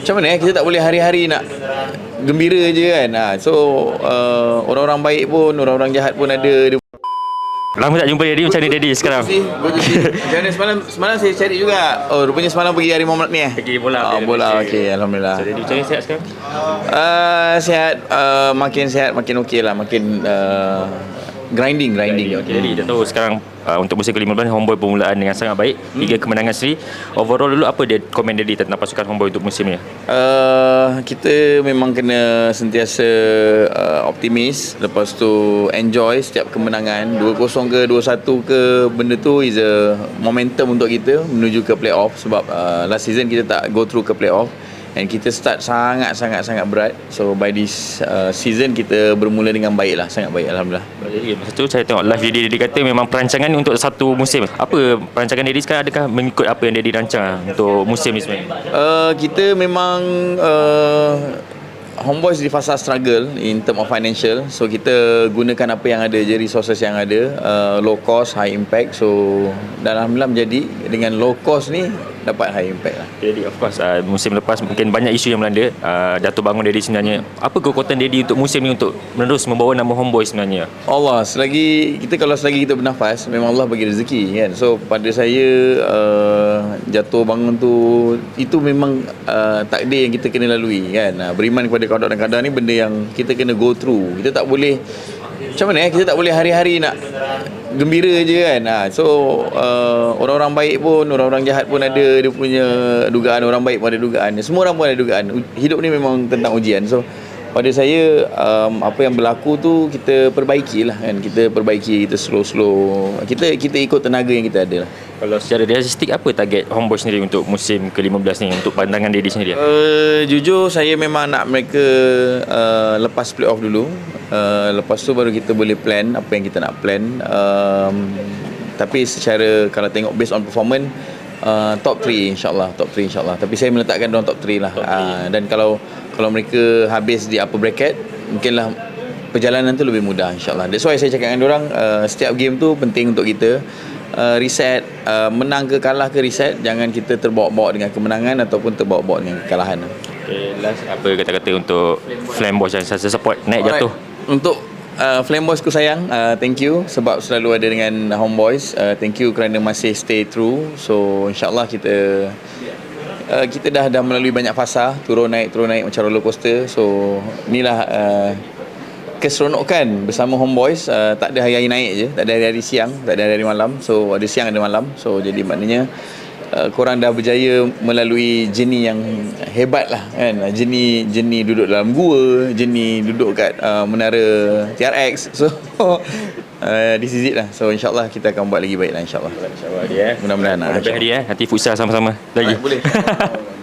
macam mana eh? Kita tak boleh hari-hari nak gembira je kan? Ha, so uh, orang-orang baik pun orang-orang jahat pun ada. Dia Lama tak jumpa Daddy macam ni Daddy sekarang? Macam mana semalam semalam saya cari juga. Oh rupanya semalam pergi hari Muhammad ni eh? Pergi bola, oh, bola. Malaysia. okey alhamdulillah. So Daddy macam ni sihat sekarang? Uh, sihat uh, makin sihat makin okey lah. Makin uh, grinding grinding. Okay, Daddy dah tahu sekarang uh, untuk musim ke-15 Homeboy permulaan dengan sangat baik. Tiga kemenangan sendiri. Overall dulu apa dia komen Daddy tentang pasukan Homeboy untuk musim ni? Uh, kita memang kena sentiasa uh, optimis. Lepas tu enjoy setiap kemenangan. 2-0 ke 2-1 ke benda tu is a momentum untuk kita menuju ke playoff sebab uh, last season kita tak go through ke playoff and kita start sangat sangat sangat berat. So by this uh, season kita bermula dengan baik lah. Sangat baik Alhamdulillah. Jadi masa tu saya tengok live Daddy Daddy kata memang perancangan untuk satu musim. Apa perancangan Daddy sekarang? Adakah mengikut apa yang Daddy rancang untuk musim ni sebenarnya? Uh, kita memang uh, Homeboys di fasa struggle in term of financial. So kita gunakan apa yang ada je resources yang ada. Uh, low cost high impact. So dan Alhamdulillah menjadi dengan low cost ni dapat high impact lah. Daddy of course uh, musim lepas mungkin banyak isu yang melanda. Uh, jatuh bangun Daddy sebenarnya apa kekuatan Daddy untuk musim ni untuk menerus membawa nama Homeboy sebenarnya? Allah selagi kita kalau selagi kita bernafas memang Allah bagi rezeki kan? So pada saya uh, jatuh bangun tu itu memang uh, takdir yang kita kena lalui kan? Uh, beriman kepada qada dan qadar ni benda yang kita kena go through. Kita tak boleh macam mana eh? Kita tak boleh hari-hari nak gembira je kan? Ha, so uh, orang-orang baik pun orang-orang jahat pun ada. Dia punya dugaan orang baik pun ada dugaan. Semua orang pun ada dugaan. Hidup ni memang tentang ujian. So pada saya um, apa yang berlaku tu kita perbaiki lah kan? Kita perbaiki kita slow-slow. Kita kita ikut tenaga yang kita ada lah. Kalau secara realistik apa target Homeboy sendiri untuk musim ke-15 ni untuk pandangan Daddy sendiri? Uh, jujur saya memang nak mereka uh, lepas playoff dulu. Uh, lepas tu baru kita boleh plan apa yang kita nak plan. Um, tapi secara kalau tengok based on performance uh, top 3 insyaallah top 3 insyaallah. Tapi saya meletakkan dalam top 3 lah. Uh, dan kalau kalau mereka habis di upper bracket mungkinlah perjalanan tu lebih mudah insyaallah. That's why saya cakap dengan orang uh, setiap game tu penting untuk kita uh, reset uh, menang ke kalah ke reset jangan kita terbawa-bawa dengan kemenangan ataupun terbawa-bawa dengan kekalahan. okay, last apa kata-kata untuk Flamboy yang saya support naik jatuh Untuk uh, Flame Boys ku sayang, uh, thank you sebab selalu ada dengan Homeboys. Uh, thank you kerana masih stay true. So insyaallah kita uh, kita dah dah melalui banyak fasa, turun naik turun naik macam roller coaster. So inilah uh, keseronokan bersama Homeboys uh, tak ada hari-hari naik je tak ada hari-hari siang tak ada hari-hari malam so ada siang ada malam so jadi maknanya Uh, korang dah berjaya melalui journey yang hebat lah kan? Journey journey duduk dalam gua journey duduk kat uh, menara TRX so uh, this is it lah. So insyaAllah kita akan buat lagi baik lah insyaAllah. InsyaAllah dia eh. Mudah-mudahan lah Lebih hari eh. Nanti futsal sama-sama. Lagi. Boleh